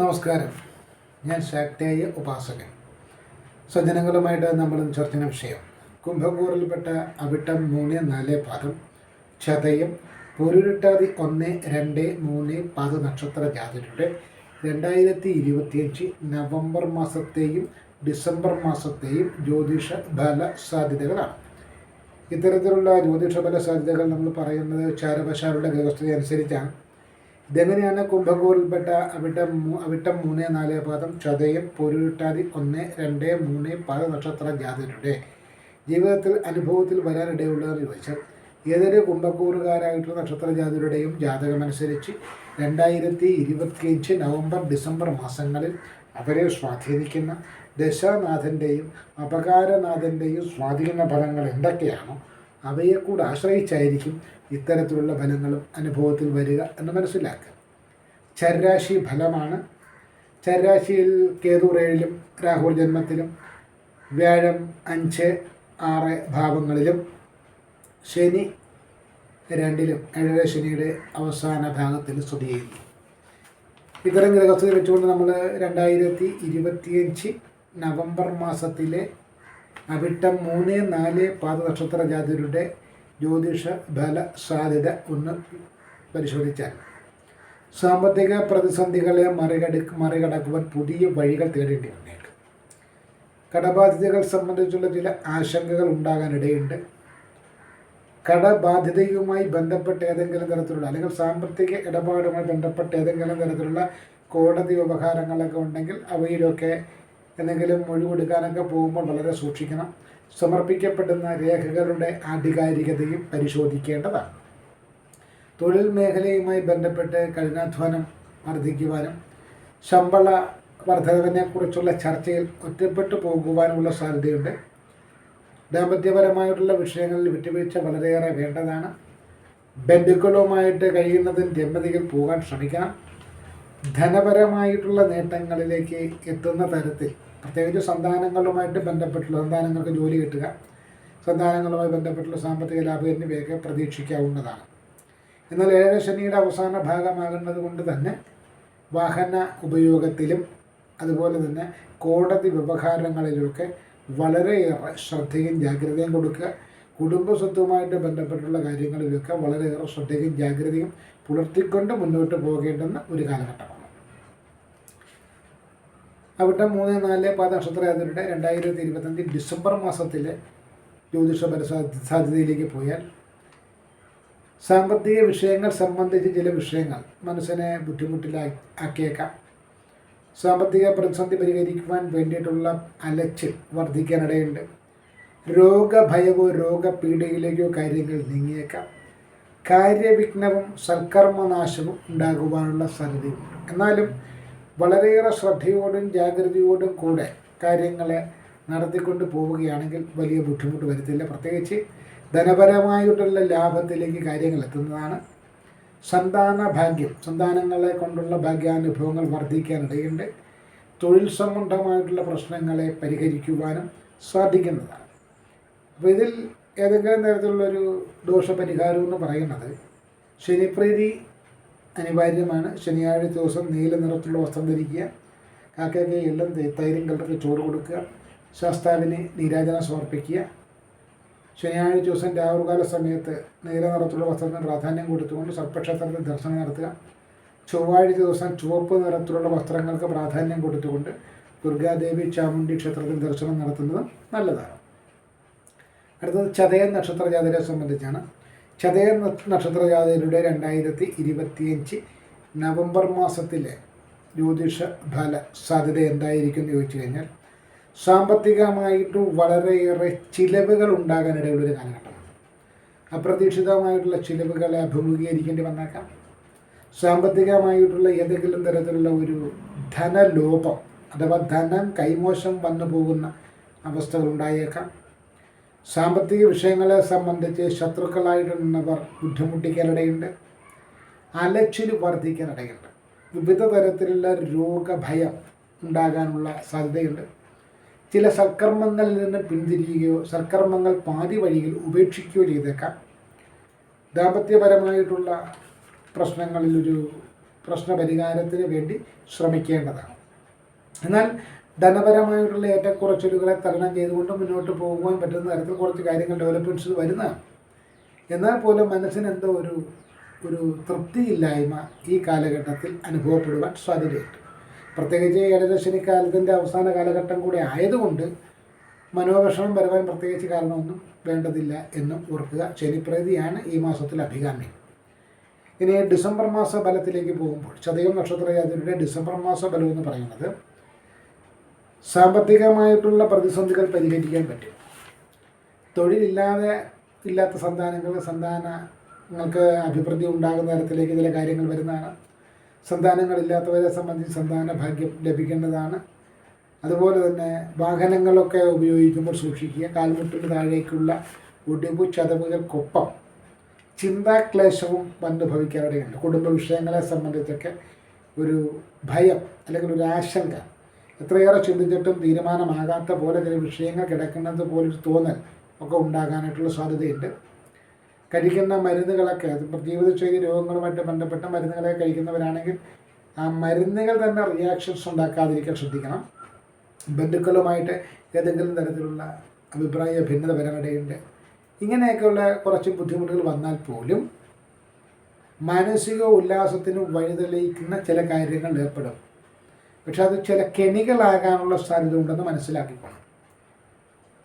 നമസ്കാരം. ഞാൻ ശാക്തേയ ഉപാസകൻ. സജ്ജനങ്ങളുമായിട്ട് നമ്മൾ ചർച്ചന വിഷയം. കുംഭകൂറിൽപ്പെട്ട അവിട്ടം മൂന്ന് നാല് പാദം ചതയം പൊരുരുട്ടാതി ഒന്ന് രണ്ട് മൂന്ന് പാദ നക്ഷത്ര ജാതരുടെ രണ്ടായിരത്തി ഇരുപത്തിയഞ്ച് നവംബർ മാസത്തെയും ഡിസംബർ മാസത്തെയും ജ്യോതിഷ ഫല സാധ്യതകളാണ്. ഇത്തരത്തിലുള്ള ജ്യോതിഷ ഫല സാധ്യതകൾ നമ്മൾ പറയുന്നത് ചാരപശാരുടെ വ്യവസ്ഥ അനുസരിച്ചാണ്. ഇതെങ്ങനെയാണ് കുംഭകൂറിൽപ്പെട്ട അവിട്ടം അവിട്ടം മൂന്ന് നാല് പാദം ചതയം പൊരുട്ടാതി ഒന്ന് രണ്ട് മൂന്ന് പാദ നക്ഷത്ര ജാതരുടെ ജീവിതത്തിൽ അനുഭവത്തിൽ വരാനിടയുള്ളതെന്ന് ചോദിച്ചാൽ ഏതൊരു കുംഭക്കൂറുകാരായിട്ടുള്ള നക്ഷത്ര ജാതരുടെയും ജാതകമനുസരിച്ച് രണ്ടായിരത്തി ഇരുപത്തിയഞ്ച് നവംബർ ഡിസംബർ മാസങ്ങളിൽ അവരെ സ്വാധീനിക്കുന്ന ദശാനാഥന്റെയും അപകാരനാഥന്റെയും സ്വാധീന ഫലങ്ങൾ എന്തൊക്കെയാണോ അവയെ കൂടെ ആശ്രയിച്ചായിരിക്കും ഇത്തരത്തിലുള്ള ഫലങ്ങളും അനുഭവത്തിൽ വരിക എന്ന് മനസ്സിലാക്കുക. ചരരാശി ഫലമാണ്. ചരരാശിയിൽ കേതു ഏഴിലും രാഹുൽ ജന്മത്തിലും വ്യാഴം അഞ്ച് ആറ് ഭാവങ്ങളിലും ശനി രണ്ടിലും ഏഴര ശനിയുടെ അവസാന ഭാഗത്തിൽ സ്ഥിതി ചെയ്യുന്നു. ഇത്തരം ഗ്രഹസ്ഥിതി വെച്ചുകൊണ്ട് നമ്മൾ രണ്ടായിരത്തി ഇരുപത്തിയഞ്ച് നവംബർ മാസത്തിലെ അവിട്ടം മൂന്ന് നാല് പാദ നക്ഷത്ര ജാതികളുടെ ജ്യോതിഷ ഫല സാധ്യത ഒന്ന് പരിശോധിച്ചാൽ. സാമ്പത്തിക പ്രതിസന്ധികളെ മറികട മറികടക്കുവാൻ പുതിയ വഴികൾ തേടേണ്ടി വന്നേക്കും കടബാധ്യതകൾ സംബന്ധിച്ചുള്ള ചില ആശങ്കകൾ ഉണ്ടാകാനിടയുണ്ട്. കടബാധ്യതയുമായി ബന്ധപ്പെട്ട ഏതെങ്കിലും തരത്തിലുള്ള അല്ലെങ്കിൽ സാമ്പത്തിക ഇടപാടുമായി ബന്ധപ്പെട്ട ഏതെങ്കിലും തരത്തിലുള്ള കോടതി വ്യവഹാരങ്ങളൊക്കെ ഉണ്ടെങ്കിൽ അവയിലൊക്കെ എന്തെങ്കിലും മൊഴി കൊടുക്കാനൊക്കെ പോകുമ്പോൾ വളരെ സൂക്ഷിക്കണം. സമർപ്പിക്കപ്പെടുന്ന രേഖകളുടെ ആധികാരികതയും പരിശോധിക്കേണ്ടതാണ്. തൊഴിൽ മേഖലയുമായി ബന്ധപ്പെട്ട് കഠിനാധ്വാനം വർദ്ധിക്കുവാനും ശമ്പള വർധനവിനെക്കുറിച്ചുള്ള ചർച്ചയിൽ ഒറ്റപ്പെട്ടു പോകുവാനുമുള്ള സാധ്യതയുണ്ട്. ദാമ്പത്യപരമായിട്ടുള്ള വിഷയങ്ങളിൽ വിട്ടുവീഴ്ച വളരെയേറെ വേണ്ടതാണ്. ബന്ധുക്കളുമായിട്ട് കഴിയുന്നതിന് രമ്യതയിൽ പോകാൻ ശ്രമിക്കണം. ധനപരമായിട്ടുള്ള നേട്ടങ്ങളിലേക്ക് എത്തുന്ന തരത്തിൽ പ്രത്യേകിച്ച് സന്താനങ്ങളുമായിട്ട് ബന്ധപ്പെട്ടുള്ള സന്താനങ്ങൾക്ക് ജോലി കിട്ടുക സന്താനങ്ങളുമായി ബന്ധപ്പെട്ടുള്ള സാമ്പത്തിക ലാഭം എന്നിവയൊക്കെ പ്രതീക്ഷിക്കാവുന്നതാണ്. എന്നാൽ ഏഴ് ശനിയുടെ അവസാന ഭാഗമാകുന്നത് കൊണ്ട് തന്നെ വാഹന ഉപയോഗത്തിലും അതുപോലെ തന്നെ കോടതി വ്യവഹാരങ്ങളിലുമൊക്കെ വളരെയേറെ ശ്രദ്ധയും ജാഗ്രതയും കൊടുക്കുക കുടുംബ സ്വത്തുമായിട്ട് ബന്ധപ്പെട്ടുള്ള കാര്യങ്ങളിലൊക്കെ വളരെയേറെ ശ്രദ്ധയും ജാഗ്രതയും പുലർത്തിക്കൊണ്ട് മുന്നോട്ട് പോകേണ്ടുന്ന ഒരു കാലഘട്ടമാണ്. അവിടെ മൂന്ന് നാല് പാദ നക്ഷത്രയാത്രയുടെ രണ്ടായിരത്തി ഇരുപത്തഞ്ച് ഡിസംബർ മാസത്തിലെ ജ്യോതിഷ ഫല സാധ്യതയിലേക്ക് പോയാൽ സാമ്പത്തിക വിഷയങ്ങൾ സംബന്ധിച്ച് ചില വിഷയങ്ങൾ മനസ്സിനെ ബുദ്ധിമുട്ടിലാ ആക്കിയേക്കാം. സാമ്പത്തിക പ്രതിസന്ധി പരിഹരിക്കുവാൻ വേണ്ടിയിട്ടുള്ള അലച്ചിൽ വർദ്ധിക്കാനിടയുണ്ട്. രോഗഭയവോ രോഗപീഠയിലേക്കോ കാര്യങ്ങൾ നീങ്ങിയേക്കാം. കാര്യവിഘ്നവും സൽക്കർമ്മനാശവും ഉണ്ടാകുവാനുള്ള സാധ്യതയുണ്ട്. എന്നാലും വളരെയേറെ ശ്രദ്ധയോടും ജാഗ്രതയോടും കൂടെ കാര്യങ്ങളെ നടത്തിക്കൊണ്ട് പോവുകയാണെങ്കിൽ വലിയ ബുദ്ധിമുട്ട് വരുത്തില്ല. പ്രത്യേകിച്ച് ധനപരമായിട്ടുള്ള ലാഭത്തിലേക്ക് കാര്യങ്ങൾ എത്തുന്നതാണ്. സന്താന ഭാഗ്യം സന്താനങ്ങളെ കൊണ്ടുള്ള ഭാഗ്യാനുഭവങ്ങൾ വർദ്ധിക്കാനിടയുണ്ട് തൊഴിൽ സംബന്ധമായിട്ടുള്ള പ്രശ്നങ്ങളെ പരിഹരിക്കുവാനും സാധിക്കുന്നതാണ്. അപ്പോൾ ഇതിൽ ഏതെങ്കിലും തരത്തിലുള്ളൊരു ദോഷപരിഹാരം എന്ന് പറയുന്നത് ശനിപ്രീതി അനിവാര്യമാണ്. ശനിയാഴ്ച ദിവസം നീല നിറത്തിലുള്ള വസ്ത്രം ധരിക്കുക. കാക്കയ്ക്ക് എല്ലാം തൈരും കലർത്തി ചോറ് കൊടുക്കുക. ശാസ്താവിന് നീരാജനം സമർപ്പിക്കുക. ശനിയാഴ്ച ദിവസം രാഹുകാല സമയത്ത് നീല നിറത്തിലുള്ള വസ്ത്രത്തിന് പ്രാധാന്യം കൊടുത്തുകൊണ്ട് സർപ്പക്ഷേത്രത്തിൽ ദർശനം നടത്തുക. ചൊവ്വാഴ്ച ദിവസം ചുവപ്പ് നിറത്തിലുള്ള വസ്ത്രങ്ങൾക്ക് പ്രാധാന്യം കൊടുത്തുകൊണ്ട് ദുർഗാദേവി ചാമുണ്ഡി ക്ഷേത്രത്തിൽ ദർശനം നടത്തുന്നത് നല്ലതാണ്. അടുത്തത് ചതയ നക്ഷത്ര ജാതരെ സംബന്ധിച്ചാണ്. ചതയൻ നക്ഷത്രജാതകരുടെ നക്ഷത്ര ജാതകരുടെ രണ്ടായിരത്തി ഇരുപത്തിയഞ്ച് നവംബർ മാസത്തിലെ ജ്യോതിഷ ഫല സാധ്യത എന്തായിരിക്കും എന്ന് ചോദിച്ചു കഴിഞ്ഞാൽ സാമ്പത്തികമായിട്ട് വളരെയേറെ ചിലവുകൾ ഉണ്ടാകാനിടയുള്ളൊരു കാലഘട്ടമാണ്. അപ്രതീക്ഷിതമായിട്ടുള്ള ചിലവുകളെ അഭിമുഖീകരിക്കേണ്ടി വന്നേക്കാം. സാമ്പത്തികമായിട്ടുള്ള ഏതെങ്കിലും തരത്തിലുള്ള ഒരു ധനലോപം അഥവാ ധനം കൈമോശം വന്നു പോകുന്ന അവസ്ഥകൾ ഉണ്ടായേക്കാം. സാമ്പത്തിക വിഷയങ്ങളെ സംബന്ധിച്ച് ശത്രുക്കളായിട്ടുള്ളവർ ബുദ്ധിമുട്ടിക്കാനിടയുണ്ട് അലച്ചിൽ വർദ്ധിക്കാനിടയുണ്ട് വിവിധ തരത്തിലുള്ള രോഗഭയം ഉണ്ടാകാനുള്ള സാധ്യതയുണ്ട്. ചില സൽക്കർമ്മങ്ങളിൽ നിന്ന് പിന്തിരിയുകയോ സൽക്കർമ്മങ്ങൾ പാതി വഴിയിൽ ഉപേക്ഷിക്കുകയോ ചെയ്തേക്കാം. ദാമ്പത്യപരമായിട്ടുള്ള പ്രശ്നങ്ങളിലൊരു പ്രശ്ന പരിഹാരത്തിന് വേണ്ടി ശ്രമിക്കേണ്ടതാണ്. എന്നാൽ ധനപരമായിട്ടുള്ള ഏറ്റക്കുറച്ചിലുകളെ തരണം ചെയ്തുകൊണ്ട് മുന്നോട്ട് പോകുവാൻ പറ്റുന്ന തരത്തിൽ കുറച്ച് കാര്യങ്ങൾ ഡെവലപ്മെന്റ്സ് വരുന്നതാണ്. എന്നാൽ പോലും മനസ്സിന് എന്തോ ഒരു ഒരു തൃപ്തിയില്ലായ്മ ഈ കാലഘട്ടത്തിൽ അനുഭവപ്പെടുവാൻ സാധ്യതയുണ്ട്. പ്രത്യേകിച്ച് ഏഴരശനിക്കാലത്തിന്റെ അവസാന കാലഘട്ടം കൂടെ ആയതുകൊണ്ട് മനോവിഷമം വരുവാൻ പ്രത്യേകിച്ച് കാരണമൊന്നും വേണ്ടതില്ല എന്നും ഓർക്കുക. ശനിപ്രതിയാണ് ഈ മാസത്തിൽ അഭികാമ്യം. ഇനി ഡിസംബർ മാസ ഫലത്തിലേക്ക് പോകുമ്പോൾ ചതയം നക്ഷത്രയാതിരുടെ ഡിസംബർ മാസ ഫലം എന്ന് പറയുന്നത് സാമ്പത്തികമായിട്ടുള്ള പ്രതിസന്ധികൾ പരിഹരിക്കാൻ പറ്റും. തൊഴിലില്ലാതെ ഇല്ലാത്ത സന്താനങ്ങൾ സന്താനങ്ങൾക്ക് അഭിവൃദ്ധി ഉണ്ടാകുന്ന തരത്തിലേക്ക് ചില കാര്യങ്ങൾ വരുന്നതാണ്. സന്താനങ്ങളില്ലാത്തവരെ സംബന്ധിച്ച് സന്താന ഭാഗ്യം ലഭിക്കേണ്ടതാണ്. അതുപോലെ തന്നെ വാഹനങ്ങളൊക്കെ ഉപയോഗിക്കുമ്പോൾ സൂക്ഷിക്കുക. കാൽമുട്ടിന് താഴേക്കുള്ള ഒടിവു ചതവുകൾക്കൊപ്പം ചിന്താക്ലേശവും അനുഭവിക്കാനിടയുണ്ട് കുടുംബ വിഷയങ്ങളെ സംബന്ധിച്ചൊക്കെ ഒരു ഭയം അല്ലെങ്കിൽ ഒരു ആശങ്ക എത്രയേറെ ചിന്തിച്ചിട്ടും തീരുമാനമാകാത്ത പോലെ ചില വിഷയങ്ങൾ കിടക്കുന്നത് പോലൊരു തോന്നൽ ഒക്കെ ഉണ്ടാകാനായിട്ടുള്ള സാധ്യതയുണ്ട്. കഴിക്കുന്ന മരുന്നുകളൊക്കെ ജീവിതശൈലി രോഗങ്ങളുമായിട്ട് ബന്ധപ്പെട്ട മരുന്നുകളൊക്കെ കഴിക്കുന്നവരാണെങ്കിൽ ആ മരുന്നുകൾ തന്നെ റിയാക്ഷൻസ് ഉണ്ടാക്കാതിരിക്കാൻ ശ്രദ്ധിക്കണം. ബന്ധുക്കളുമായിട്ട് ഏതെങ്കിലും തരത്തിലുള്ള അഭിപ്രായ ഭിന്നത വരാനിടയുണ്ട് ഇങ്ങനെയൊക്കെയുള്ള കുറച്ച് ബുദ്ധിമുട്ടുകൾ വന്നാൽ പോലും മാനസിക ഉല്ലാസത്തിന് വഴിതെളിയിക്കുന്ന ചില കാര്യങ്ങൾ ഏർപ്പെടും. പക്ഷെ അത് ചില കെണികളാകാനുള്ള സാധ്യത ഉണ്ടെന്ന് മനസ്സിലാക്കിക്കോണം.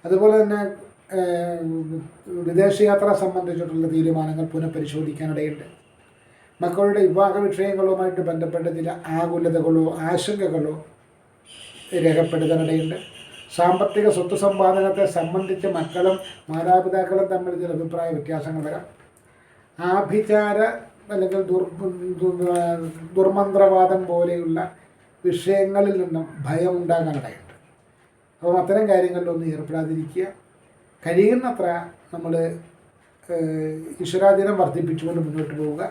അതുപോലെ തന്നെ വിദേശയാത്ര സംബന്ധിച്ചിട്ടുള്ള തീരുമാനങ്ങൾ പുനഃപരിശോധിക്കാനിടയുണ്ട്. മക്കളുടെ വിവാഹ വിഷയങ്ങളുമായിട്ട് ബന്ധപ്പെട്ട ചില ആകുലതകളോ ആശങ്കകളോ രേഖപ്പെടുത്താനിടയുണ്ട്. സാമ്പത്തിക സ്വത്ത് സമ്പാദനത്തെ സംബന്ധിച്ച് മക്കളും മാതാപിതാക്കളും തമ്മിൽ ചില അഭിപ്രായ വ്യത്യാസങ്ങൾ വരാം. ആഭിചാര അല്ലെങ്കിൽ ദുർ ദുർമന്ത്രവാദം പോലെയുള്ള വിഷയങ്ങളിൽ നിന്നും ഭയം ഉണ്ടാകാനിടയുണ്ട് അപ്പോൾ അത്തരം കാര്യങ്ങളിലൊന്നും ഏർപ്പെടാതിരിക്കുക. കഴിയുന്നത്ര നമ്മൾ ഈശ്വരാധീനം വർദ്ധിപ്പിച്ചുകൊണ്ട് മുന്നോട്ട് പോവുക.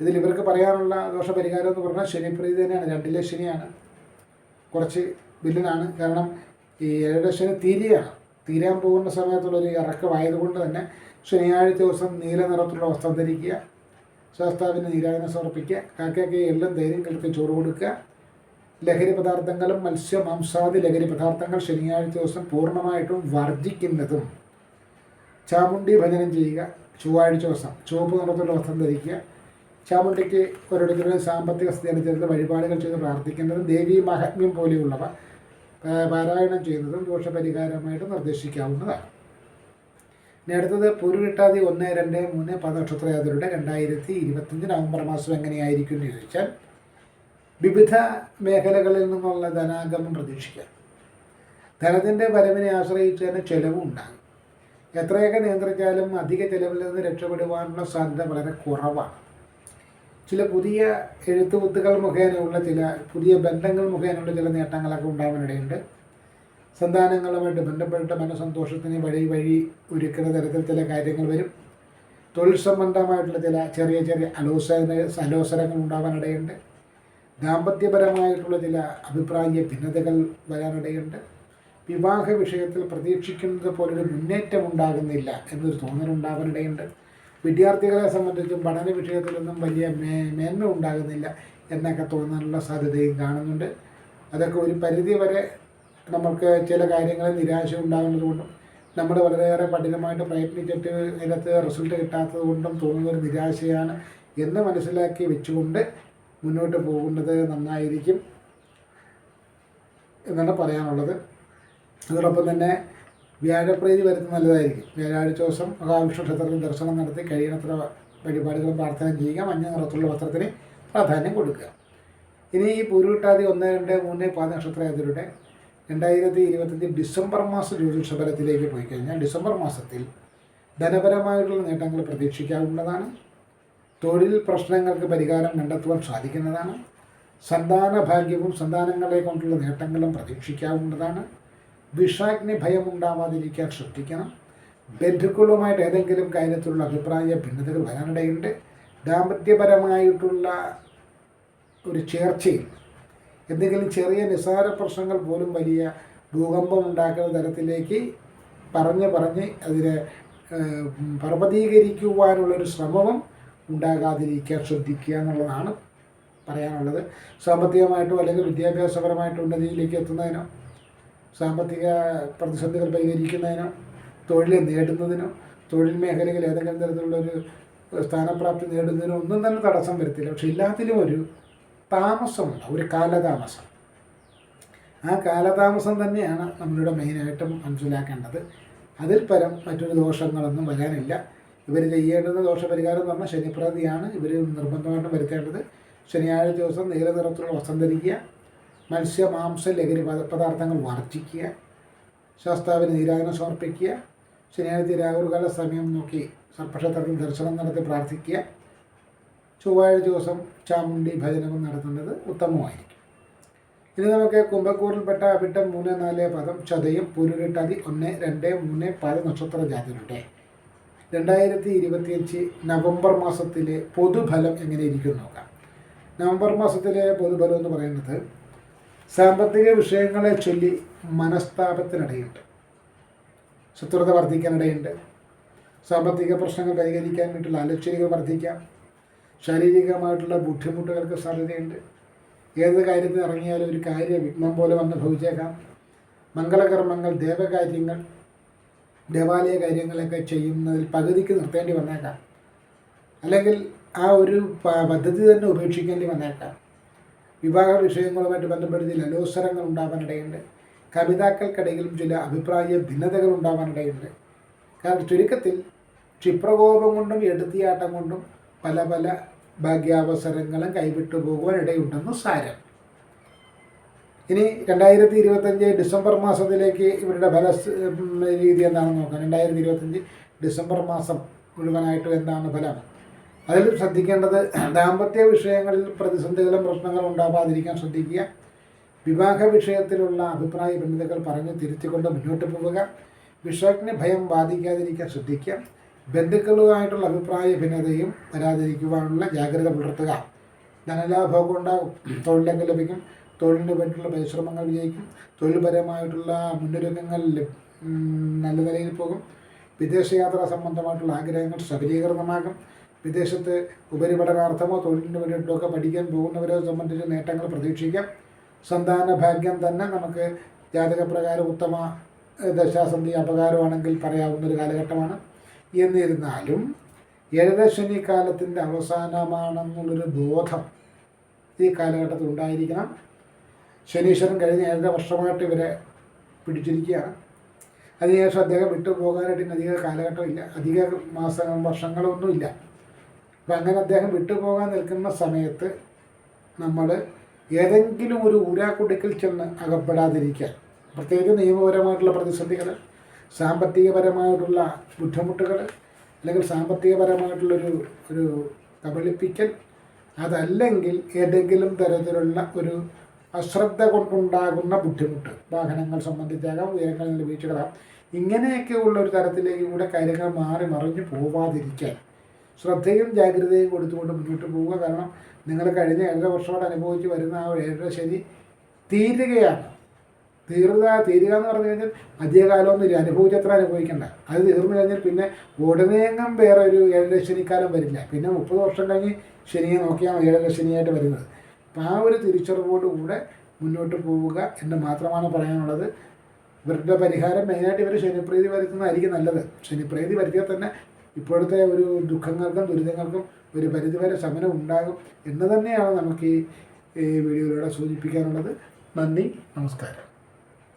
ഇതിൽ ഇവർക്ക് പറയാനുള്ള ദോഷപരിഹാരം എന്ന് പറഞ്ഞാൽ ശനിപ്രീതി തന്നെയാണ്. രണ്ടിലെ ശനിയാണ്. കുറച്ച് വില്ലനാണ്. കാരണം ഈ ഏഴര ശനി തീരുകയാണ് തീരാൻ പോകുന്ന സമയത്തുള്ളൊരു ഇറക്കമായതുകൊണ്ട് തന്നെ ശനിയാഴ്ച ദിവസം നീല നിറത്തിലുള്ള വസ്ത്രം ധരിക്കുക. ശാസ്താവിന് നീരാജനം സമർപ്പിക്കുക. കാക്കയ്ക്ക് എല്ലാം ധൈര്യം കലർത്തി ചോറ് കൊടുക്കുക. ലഹരി പദാർത്ഥങ്ങളും മത്സ്യ മാംസാദി ലഹരി പദാർത്ഥങ്ങൾ ശനിയാഴ്ച ദിവസം പൂർണമായിട്ടും വർജിക്കുന്നതും ചാമുണ്ടി ഭജനം ചെയ്യുക ചൊവ്വാഴ്ച ദിവസം. ചുവപ്പ് നിറത്തുള്ള വസ്ത്രം ധരിക്കുക. ചാമുണ്ടിക്ക് ഓരോരുത്തരുടെ സാമ്പത്തിക സ്ഥിതി അനുസരിച്ച് വഴിപാടുകൾ ചെയ്ത് പ്രാർത്ഥിക്കുന്നതും ദേവീ മഹാത്മ്യം പോലെയുള്ളവ പാരായണം ചെയ്യുന്നതും ദോഷപരിഹാരമായിട്ട് നിർദ്ദേശിക്കാവുന്നതാണ്. ഇനി അടുത്തത് പുരുവിട്ടാതി ഒന്ന് രണ്ട് മൂന്ന് പദനക്ഷത്രയാതിരുടെ രണ്ടായിരത്തി ഇരുപത്തഞ്ച് നവംബർ മാസം എങ്ങനെയായിരിക്കും എന്ന് ചോദിച്ചാൽ വിവിധ മേഖലകളിൽ നിന്നുള്ള ധനാഗമം പ്രതീക്ഷിക്കാം. ധനത്തിന്റെ വരവിനെ ആശ്രയിച്ച് തന്നെ ചെലവും ഉണ്ടാകും. എത്രയൊക്കെ നിയന്ത്രിച്ചാലും അധിക ചെലവിൽ നിന്ന് രക്ഷപ്പെടുവാനുള്ള സാധ്യത വളരെ കുറവാണ്. ചില പുതിയ എഴുത്തുകുത്തുകൾ മുഖേനയുള്ള ചില പുതിയ ബന്ധങ്ങൾ മുഖേനയുള്ള ചില നേട്ടങ്ങളൊക്കെ ഉണ്ടാവാനിടയുണ്ട് സന്താനങ്ങളുമായിട്ട് ബന്ധപ്പെട്ട മനസന്തോഷത്തിന് വഴി വഴി ഒരുക്കുന്ന തരത്തിൽ ചില കാര്യങ്ങൾ വരും. തൊഴിൽ സംബന്ധമായിട്ടുള്ള ചില ചെറിയ ചെറിയ അലോസര അലോസരങ്ങൾ ഉണ്ടാവാനിടയുണ്ട് ദാമ്പത്യപരമായിട്ടുള്ള ചില അഭിപ്രായ ഭിന്നതകൾ വരാനിടയുണ്ട്. വിവാഹ വിഷയത്തിൽ പ്രതീക്ഷിക്കുന്നത് പോലൊരു മുന്നേറ്റം ഉണ്ടാകുന്നില്ല എന്നൊരു തോന്നലുണ്ടാവാനിടയുണ്ട് വിദ്യാർത്ഥികളെ സംബന്ധിച്ചും പഠന വിഷയത്തിലൊന്നും വലിയ മേ മേന്മ ഉണ്ടാകുന്നില്ല എന്നൊക്കെ തോന്നാനുള്ള സാധ്യതയും കാണുന്നുണ്ട്. അതൊക്കെ ഒരു പരിധി വരെ നമുക്ക് ചില കാര്യങ്ങളിൽ നിരാശ ഉണ്ടാകുന്നതുകൊണ്ടും നമ്മൾ വളരെയേറെ പഠനമായിട്ട് പ്രയത്നിച്ചിട്ട് അതിനകത്ത് റിസൾട്ട് കിട്ടാത്തത് കൊണ്ടും തോന്നുന്ന ഒരു നിരാശയാണ് എന്ന് മനസ്സിലാക്കി വെച്ചുകൊണ്ട് മുന്നോട്ട് പോകുന്നത് നന്നായിരിക്കും എന്നാണ് പറയാനുള്ളത്. അതോടൊപ്പം തന്നെ വ്യാഴപ്രീതി വരുന്നത് നല്ലതായിരിക്കും. വ്യാഴാഴ്ച ദിവസം മഹാവിഷ്ണു ക്ഷേത്രത്തിൽ ദർശനം നടത്തി കഴിയുന്നത്ര വഴിപാടുകളും പ്രാർത്ഥന ചെയ്യുക മഞ്ഞ നിറത്തുള്ള വസ്ത്രത്തിന് പ്രാധാന്യം കൊടുക്കുക. ഇനി ഈ പൂരുവിട്ടാതി ഒന്ന് രണ്ട് മൂന്ന് പാദനക്ഷത്രയാതിരുടെ രണ്ടായിരത്തി ഇരുപത്തഞ്ച് ഡിസംബർ മാസ ജ്യോതിഷ ഫലത്തിലേക്ക് പോയി കഴിഞ്ഞാൽ ഡിസംബർ മാസത്തിൽ ധനപരമായിട്ടുള്ള നേട്ടങ്ങൾ പ്രതീക്ഷിക്കാവുന്നതാണ്. തൊഴിൽ പ്രശ്നങ്ങൾക്ക് പരിഹാരം കണ്ടെത്തുവാൻ സാധിക്കുന്നതാണ്. സന്താന ഭാഗ്യവും സന്താനങ്ങളെ കൊണ്ടുള്ള നേട്ടങ്ങളും പ്രതീക്ഷിക്കാവുന്നതാണ്. വിഷാഗ്നി ഭയം ഉണ്ടാവാതിരിക്കാൻ ശ്രദ്ധിക്കണം. ബന്ധുക്കളുമായിട്ട് ഏതെങ്കിലും കാര്യത്തിലുള്ള അഭിപ്രായ ഭിന്നതകൾ വരാനിടയുണ്ട്. ദാമ്പത്യപരമായിട്ടുള്ള ഒരു ചേർച്ചയിൽ എന്തെങ്കിലും ചെറിയ നിസ്സാര പ്രശ്നങ്ങൾ പോലും വലിയ ഭൂകമ്പം ഉണ്ടാക്കുന്ന തരത്തിലേക്ക് പറഞ്ഞ് പറഞ്ഞ് അതിനെ പർവതീകരിക്കുവാനുള്ളൊരു ശ്രമവും ഉണ്ടാകാതിരിക്കാൻ ശ്രദ്ധിക്കുക എന്നുള്ളതാണ് പറയാനുള്ളത്. സാമ്പത്തികമായിട്ടോ അല്ലെങ്കിൽ വിദ്യാഭ്യാസപരമായിട്ടോ ഉന്നതിയിലേക്ക് എത്തുന്നതിനോ സാമ്പത്തിക പ്രതിസന്ധികൾ പരിഹരിക്കുന്നതിനോ തൊഴിൽ നേടുന്നതിനോ തൊഴിൽ മേഖലയിൽ ഏതെങ്കിലും തരത്തിലുള്ളൊരു സ്ഥാനപ്രാപ്തി നേടുന്നതിനോ ഒന്നും തന്നെ തടസ്സം വരുത്തില്ല. പക്ഷെ എല്ലാത്തിലും ഒരു താമസമുണ്ട് ഒരു കാലതാമസം. ആ കാലതാമസം തന്നെയാണ് നമ്മളിവിടെ മെയിനായിട്ടും മനസ്സിലാക്കേണ്ടത്. അതിൽ പരം മറ്റൊരു ദോഷങ്ങളൊന്നും വരാനില്ല. ഇവർ ചെയ്യേണ്ടത് ദോഷപരിഹാരം എന്ന് പറഞ്ഞാൽ ശനിപ്രതിയാണ്. ഇവർ നിർബന്ധമായിട്ടും വരുത്തേണ്ടത്. ശനിയാഴ്ച ദിവസം നീല നിറത്തിലുള്ള വസ്ത്രം ധരിക്കുക മത്സ്യ മാംസ ലഹരി പദ- പദാർത്ഥങ്ങൾ വർജിക്കുക ശാസ്താവിന് നീരാജനം സമർപ്പിക്കുക ശനിയാഴ്ച രാഹുൽകാല സമയം നോക്കി സർപ്പക്ഷേത്രത്തിൽ ദർശനം നടത്തി പ്രാർത്ഥിക്കുക. ചൊവ്വാഴ്ച ദിവസം ചാമുണ്ടി ഭജനവും നടത്തുന്നത് ഉത്തമമായിരിക്കും. ഇനി നമുക്ക് കുംഭക്കൂറിൽപ്പെട്ട അവിട്ടം മൂന്ന് നാല് പദം ചതയും പുരുരട്ടതി ഒന്ന് രണ്ട് മൂന്ന് പല നക്ഷത്ര ജാതികളുടെ രണ്ടായിരത്തി ഇരുപത്തിയഞ്ച് നവംബർ മാസത്തിലെ പൊതുഫലം എങ്ങനെ ഇരിക്കും നോക്കാം. നവംബർ മാസത്തിലെ പൊതുഫലം എന്ന് പറയുന്നത് സാമ്പത്തിക വിഷയങ്ങളെ ചൊല്ലി മനസ്താപത്തിനിടയുണ്ട്. ശത്രുത വർദ്ധിക്കാനിടയുണ്ട്. സാമ്പത്തിക പ്രശ്നങ്ങൾ പരിഹരിക്കാൻ വേണ്ടിയിട്ടുള്ള അലച്ചരികൾ വർദ്ധിക്കാം. ശാരീരികമായിട്ടുള്ള ബുദ്ധിമുട്ടുകൾക്ക് സാധ്യതയുണ്ട്. ഏത് കാര്യത്തിന് ഇറങ്ങിയാലും ഒരു കാര്യ വിഘ്നം പോലെ വന്ന് ഭവിച്ചേക്കാം മംഗളകർമ്മങ്ങൾ ദേവകാര്യങ്ങൾ ദേവാലയ കാര്യങ്ങളൊക്കെ ചെയ്യുന്നതിൽ പകുതിക്ക് നിർത്തേണ്ടി വന്നേക്കാം. അല്ലെങ്കിൽ ആ ഒരു പദ്ധതി തന്നെ ഉപേക്ഷിക്കേണ്ടി വന്നേക്കാം. വിവാഹ വിഷയങ്ങളുമായിട്ട് ബന്ധപ്പെടുത്തി അലോസരങ്ങൾ ഉണ്ടാവാനിടയുണ്ട്. കവിതാക്കൾക്കിടയിലും ചില അഭിപ്രായ ഭിന്നതകൾ ഉണ്ടാവാനിടയുണ്ട്. കാരണം ചുരുക്കത്തിൽ ക്ഷിപ്രകോപം കൊണ്ടും എടുത്തിയാട്ടം കൊണ്ടും പല പല ഭാഗ്യാവസരങ്ങളും കൈവിട്ടു പോകുവാനിടയുണ്ടെന്ന് സാരം. ഇനി രണ്ടായിരത്തി ഇരുപത്തഞ്ച് ഡിസംബർ മാസത്തിലേക്ക് ഇവരുടെ ഫല രീതി എന്താണെന്ന് നോക്കാം. രണ്ടായിരത്തി ഇരുപത്തഞ്ച് ഡിസംബർ മാസം മുഴുവനായിട്ടും എന്താണ് ഫലം? അതിൽ ശ്രദ്ധിക്കേണ്ടത് ദാമ്പത്യ വിഷയങ്ങളിൽ പ്രതിസന്ധികളും പ്രശ്നങ്ങളും ഉണ്ടാവാതിരിക്കാൻ ശ്രദ്ധിക്കുക. വിവാഹ വിഷയത്തിലുള്ള അഭിപ്രായ ഭിന്നതകൾ പറഞ്ഞ് തിരുത്തിക്കൊണ്ട് മുന്നോട്ട് പോവുക. വിഷയത്തിന് ഭയം ബാധിക്കാതിരിക്കാൻ ശ്രദ്ധിക്കുക. ബന്ധുക്കളുമായിട്ടുള്ള അഭിപ്രായ ഭിന്നതയും വരാതിരിക്കുവാനുള്ള ജാഗ്രത പുലർത്തുക. ധനലാഭമൊക്കെ ഉണ്ടാകും തൊഴിലെങ്കിൽ ലഭിക്കും. തൊഴിലിന് വേണ്ടിയിട്ടുള്ള പരിശ്രമങ്ങൾ വിജയിക്കും. തൊഴിൽപരമായിട്ടുള്ള മുന്നൊരുക്കങ്ങൾ നല്ല നിലയിൽ പോകും. വിദേശയാത്ര സംബന്ധമായിട്ടുള്ള ആഗ്രഹങ്ങൾ സഫലീകൃതമാകും വിദേശത്ത് ഉപരിപഠനാർത്ഥമോ തൊഴിലിന് വേണ്ടിയിട്ടോ ഒക്കെ പഠിക്കാൻ പോകുന്നവരെ സംബന്ധിച്ച് നേട്ടങ്ങൾ പ്രതീക്ഷിക്കാം. സന്താന ഭാഗ്യം തന്നെ നമുക്ക് ജാതകപ്രകാരം ഉത്തമ ദശാസന്ധി അപകാരമാണെങ്കിൽ പറയാവുന്ന ഒരു കാലഘട്ടമാണ്. എന്നിരുന്നാലും ഏഴരശനി കാലത്തിന്റെ അവസാനമാണെന്നുള്ളൊരു ബോധം ഈ കാലഘട്ടത്തിൽ ഉണ്ടായിരിക്കണം ശനീശ്വരൻ കഴിഞ്ഞ ഏഴര വർഷമായിട്ട് ഇവരെ പിടിച്ചിരിക്കുകയാണ്. അതിനുശേഷം അദ്ദേഹം വിട്ടു പോകാനായിട്ട് ഇനി അധിക കാലഘട്ടമില്ല. അധിക മാസങ്ങൾ വർഷങ്ങളൊന്നുമില്ല. അപ്പം അങ്ങനെ അദ്ദേഹം വിട്ടു പോകാൻ നിൽക്കുന്ന സമയത്ത് നമ്മൾ ഏതെങ്കിലും ഒരു ഊരാക്കുടുക്കിൽ ചെന്ന് അകപ്പെടാതിരിക്കാൻ പ്രത്യേകിച്ച് നിയമപരമായിട്ടുള്ള പ്രതിസന്ധികൾ സാമ്പത്തികപരമായിട്ടുള്ള ബുദ്ധിമുട്ടുകൾ അല്ലെങ്കിൽ സാമ്പത്തികപരമായിട്ടുള്ളൊരു ഒരു കബളിപ്പിക്കൽ അതല്ലെങ്കിൽ ഏതെങ്കിലും തരത്തിലുള്ള ഒരു അശ്രദ്ധ കൊണ്ടുണ്ടാകുന്ന ബുദ്ധിമുട്ട്. വാഹനങ്ങൾ സംബന്ധിച്ചാകാം ഉയരങ്ങളിൽ വീഴ്ചകളാം ഇങ്ങനെയൊക്കെ ഉള്ള ഒരു തരത്തിലേക്ക് കൂടെ കാര്യങ്ങൾ മാറി മറിഞ്ഞു പോവാതിരിക്കാൻ ശ്രദ്ധയും ജാഗ്രതയും കൊടുത്തുകൊണ്ട് മുന്നോട്ട് പോവുക. കാരണം നിങ്ങൾ കഴിഞ്ഞ ഏഴര വർഷമോട് അനുഭവിച്ച് വരുന്ന ആ ഏഴര ശനി തീരുകയാണ്. തീർന്ന തീരുക എന്ന് പറഞ്ഞു കഴിഞ്ഞാൽ അധികകാലമൊന്നുമില്ല അനുഭവിച്ചത്ര അനുഭവിക്കണ്ട. അത് തീർന്നു കഴിഞ്ഞാൽ പിന്നെ ഉടനെയെങ്ങും വേറെ ഒരു ഏഴര ശനിക്കാലം വരില്ല. പിന്നെ മുപ്പത് വർഷം കഴിഞ്ഞ് ശനിയെ നോക്കിയാൽ ഏഴര ശനിയായിട്ട് വരുന്നത്. അപ്പം ആ ഒരു തിരിച്ചറിവോടുകൂടെ മുന്നോട്ട് പോവുക എന്ന് മാത്രമാണ് പറയാനുള്ളത്. ഇവരുടെ പരിഹാരം മെയിനായിട്ട് ഇവർ ശനിപ്രീതി വരുത്തുന്നതായിരിക്കും നല്ലത്. ശനിപ്രീതി വരുത്തിയാൽ തന്നെ ഇപ്പോഴത്തെ ഒരു ദുഃഖങ്ങൾക്കും ദുരിതങ്ങൾക്കും ഒരു പരിധിവരെ ശമനം ഉണ്ടാകും എന്ന് തന്നെയാണ് നമുക്ക് ഈ വീഡിയോയിലൂടെ സൂചിപ്പിക്കാനുള്ളത്. നന്ദി നമസ്കാരം.